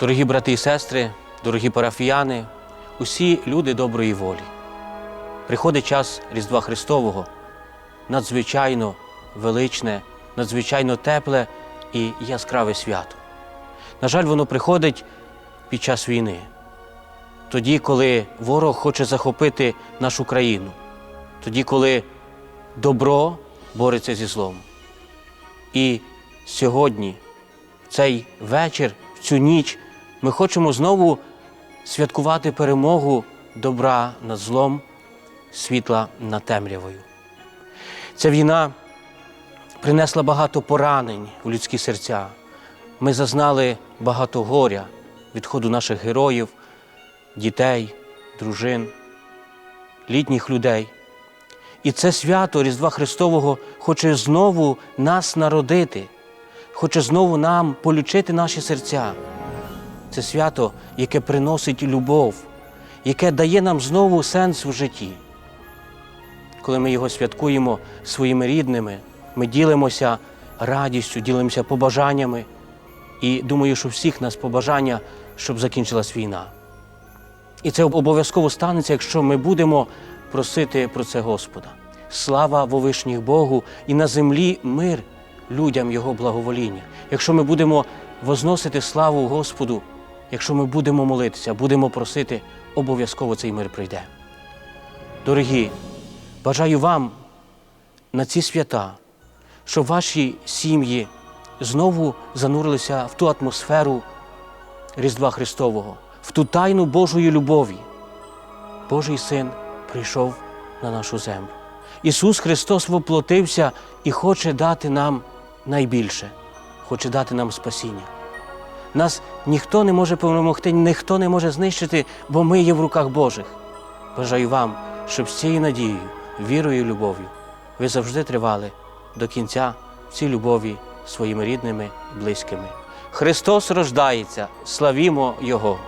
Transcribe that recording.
Дорогі брати і сестри, дорогі парафіяни, усі люди доброї волі. Приходить час Різдва Христового, надзвичайно величне, надзвичайно тепле і яскраве свято. На жаль, воно приходить під час війни, тоді, коли ворог хоче захопити нашу країну, тоді, коли добро бореться зі злом. І сьогодні, в цей вечір, в цю ніч, ми хочемо знову святкувати перемогу добра над злом, світла над темрявою. Ця війна принесла багато поранень у людські серця. Ми зазнали багато горя, відходу наших героїв, дітей, дружин, літніх людей. І це свято Різдва Христового хоче знову нас народити, хоче знову нам полючити наші серця. Це свято, яке приносить любов, яке дає нам знову сенс в житті. Коли ми його святкуємо своїми рідними, ми ділимося радістю, ділимося побажаннями. І думаю, що всіх нас побажання, щоб закінчилась війна. І це обов'язково станеться, якщо ми будемо просити про це Господа. Слава вовишніх Богу і на землі мир людям Його благовоління. Якщо ми будемо возносити славу Господу, якщо ми будемо молитися, будемо просити, обов'язково цей мир прийде. Дорогі, бажаю вам на ці свята, щоб ваші сім'ї знову занурилися в ту атмосферу Різдва Христового, в ту тайну Божої любові. Божий син прийшов на нашу землю. Ісус Христос воплотився і хоче дати нам найбільше, хоче дати нам спасіння. Нас ніхто не може перемогти, ніхто не може знищити, бо ми є в руках Божих. Бажаю вам, щоб з цією надією, вірою і любов'ю ви завжди тривали до кінця в цій любові своїми рідними, близькими. Христос рождається, славімо Його!